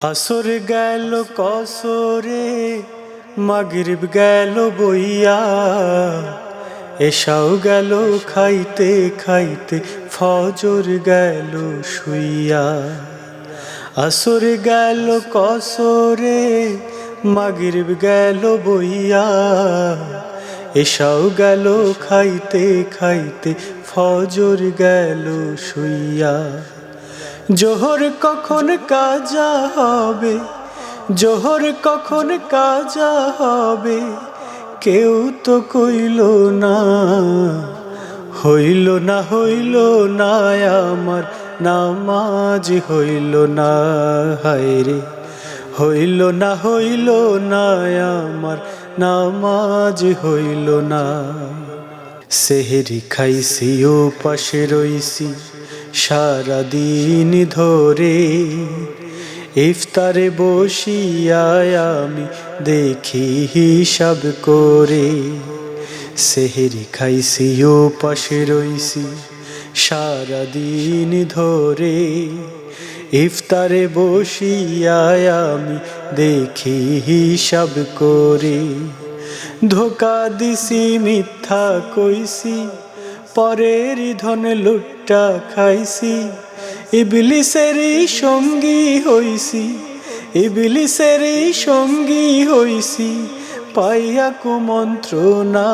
আসর গেল কসরে, মাগরিব গেল বইয়া। এসাও গেল খাইতে খাইতে, ফজর গেল শুইয়া। আসর গেল কসরে, মাগরিব গেল বইয়া। এসাও গেল খাইতে খাইতে, ফজর গেল শুইয়া। জোহর কখন কাজা হবে? জোহর কখন কাজা হবে? কেউ তো কইল না, হইল না হইল না, আমার নামাজ হইল না হায়রে হইল না হইল না, আমার নামাজ হইল না। সেহেরি খাইছি, ও পাশে রইছি সারাদিন ধরে ইফতারে বসিয়ায় আমি দেখি হিসাব করে। সেহেরি খাইছি, ও পাশে রইছি। সারাদিন ধরে ইফতারে বসিয়ায় আমি দেখি হিসাব করে। ধোকা দিছি, মিথ্যা কইছি পরের ধন লুট্টা খাইছি। ইবলিসেরই সঙ্গী হইছি। ইবলিসেরই সঙ্গী হইছি। পাইয়া কুমন্ত্রণা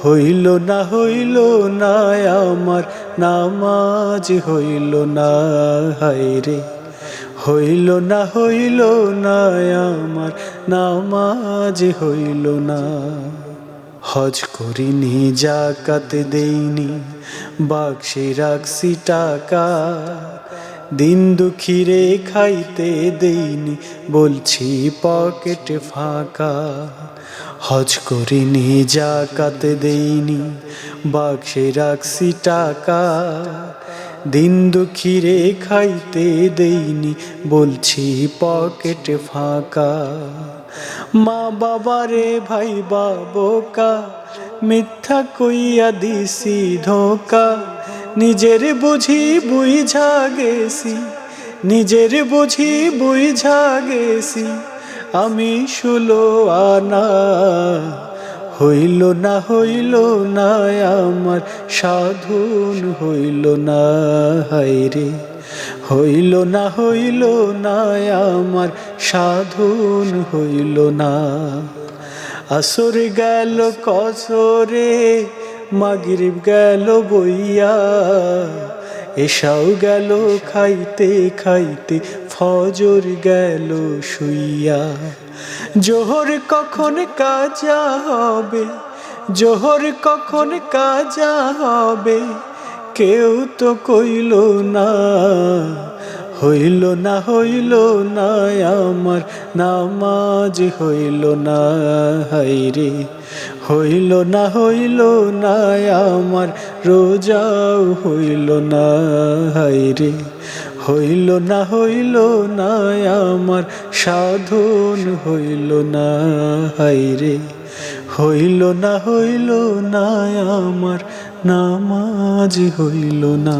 হইল না হইল না, আমার নামাজ হইল না হায়রে হইল না হইল না, আমার নামাজ হইল না। হজ করিনি, জাকাত দেইনি, বাক্সে রাখছি টাকা, দিন দুঃখীরে খাইতে দেইনি, বলছি পকেট ফাঁকা। হজ করিনি, জাকাত দেইনি, বাক্সে রাখছি টাকা, দিন দুঃখীরে খাইতে দেইনি, বলছি পকেট ফাঁকা। মা বাবারে ভাই বাবোকা মিথ্যা কইয়া দিছি ধোকা। নিজের বুঝি বুঝা গেছি, নিজের বুঝি বুঝা গেছি, আমি শুলো আনা। হইল না হইল না, আমার সাধুন হইল না, হায়রে। হইল না হইল না, আমার সাধুন হইল না। আসর গেল কসরে, মাগরিব গেল বইয়া। এসাও গেল খাইতে খাইতে, ফজর গেল শুইয়া। জোহর কখন কাজা হবে, জোহর কখন কাজা হবে কেউ তো কইল না, হইল না হইল না, আমার নামাজ হইল না হাইরে হইল না হইল না, আমার রোজাও হইল না হাইরে হইল না হইল না, আমার সাধন হইল না হাইরে হইল না হইল না আমার নামাজ হইল না।